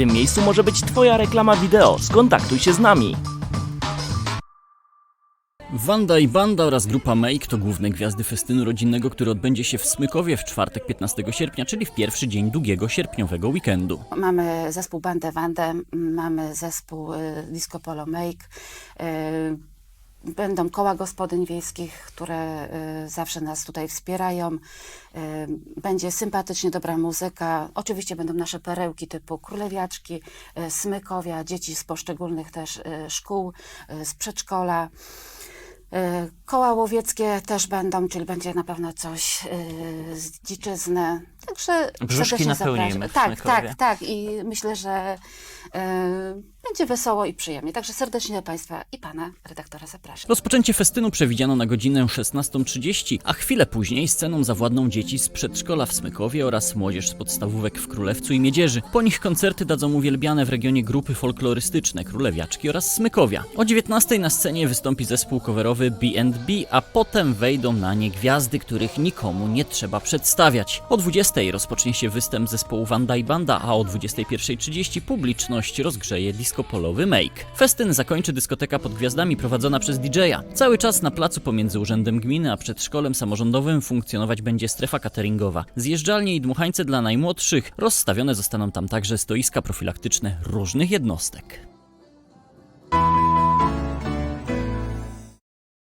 tym miejscu może być Twoja reklama wideo. Skontaktuj się z nami. Wanda i Banda oraz grupa Make to główne gwiazdy festynu rodzinnego, który odbędzie się w Smykowie w czwartek 15 sierpnia, czyli w pierwszy dzień długiego sierpniowego weekendu. Mamy zespół Bandę Wandę, m, mamy zespół y, Disco Polo Make. Będą koła gospodyń wiejskich, które y, zawsze nas tutaj wspierają. Y, Będzie sympatycznie dobra muzyka. Oczywiście będą nasze perełki typu królewiaczki, y, smykowia, dzieci z poszczególnych też szkół, z przedszkola. Koła łowieckie też będą, czyli będzie na pewno coś y, z dziczyzny. Także Brzuszki serdecznie napełnimy. Tak, tak, tak. I myślę, że y, będzie wesoło i przyjemnie. Także serdecznie Państwa i Pana redaktora zapraszam. Rozpoczęcie festynu przewidziano na godzinę 16.30, a chwilę później sceną zawładną dzieci z przedszkola w Smykowie oraz młodzież z podstawówek w Królewcu i Miedzierzy. Po nich koncerty dadzą uwielbiane w regionie grupy folklorystyczne Królewiaczki oraz Smykowia. O 19.00 na scenie wystąpi zespół coverowy B&B, a potem wejdą na nie gwiazdy, których nikomu nie trzeba przedstawiać. O 20.00 rozpocznie się występ zespołu Wanda i Banda, a o 21.30 publiczność rozgrzeje disco polowy Make. Festyn zakończy dyskoteka pod gwiazdami prowadzona przez DJ-a. Cały czas na placu pomiędzy Urzędem Gminy a przedszkolem samorządowym funkcjonować będzie strefa cateringowa. Zjeżdżalnie i dmuchańce dla najmłodszych. Rozstawione zostaną tam także stoiska profilaktyczne różnych jednostek.